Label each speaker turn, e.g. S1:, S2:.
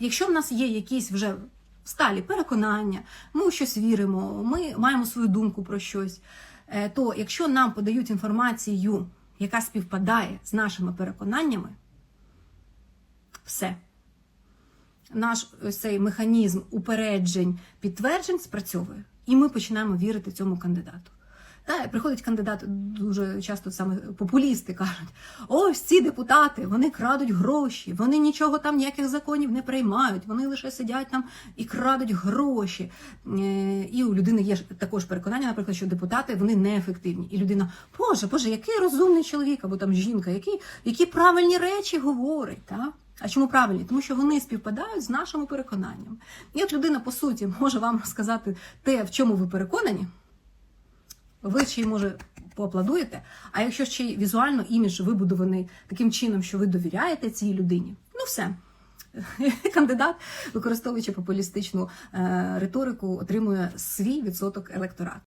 S1: Якщо в нас є якісь вже сталі переконання, ми у щось віримо, ми маємо свою думку про щось, е, то якщо нам подають інформацію, яка співпадає з нашими переконаннями, все. Наш ось цей механізм упереджень, підтверджень спрацьовує, і ми починаємо вірити цьому кандидату. Та, приходить кандидат, дуже часто саме популісти кажуть: ось ці депутати, вони крадуть гроші, вони нічого там, ніяких законів не приймають, вони лише сидять там і крадуть гроші. Е, І у людини є також переконання, наприклад, що депутати вони неефективні. І людина, Боже, Боже, який розумний чоловік, або там жінка, які, які правильні речі говорить. Та? А чому правильні? Тому що вони співпадають з нашими переконаннями. І от людина, по суті, може вам розказати те, в чому ви переконані. Ви ще й може поаплодуєте. А якщо ще й візуально імідж вибудований таким чином, що ви довіряєте цій людині, ну все. Кандидат, використовуючи популістичну е, риторику, отримує свій відсоток електорату.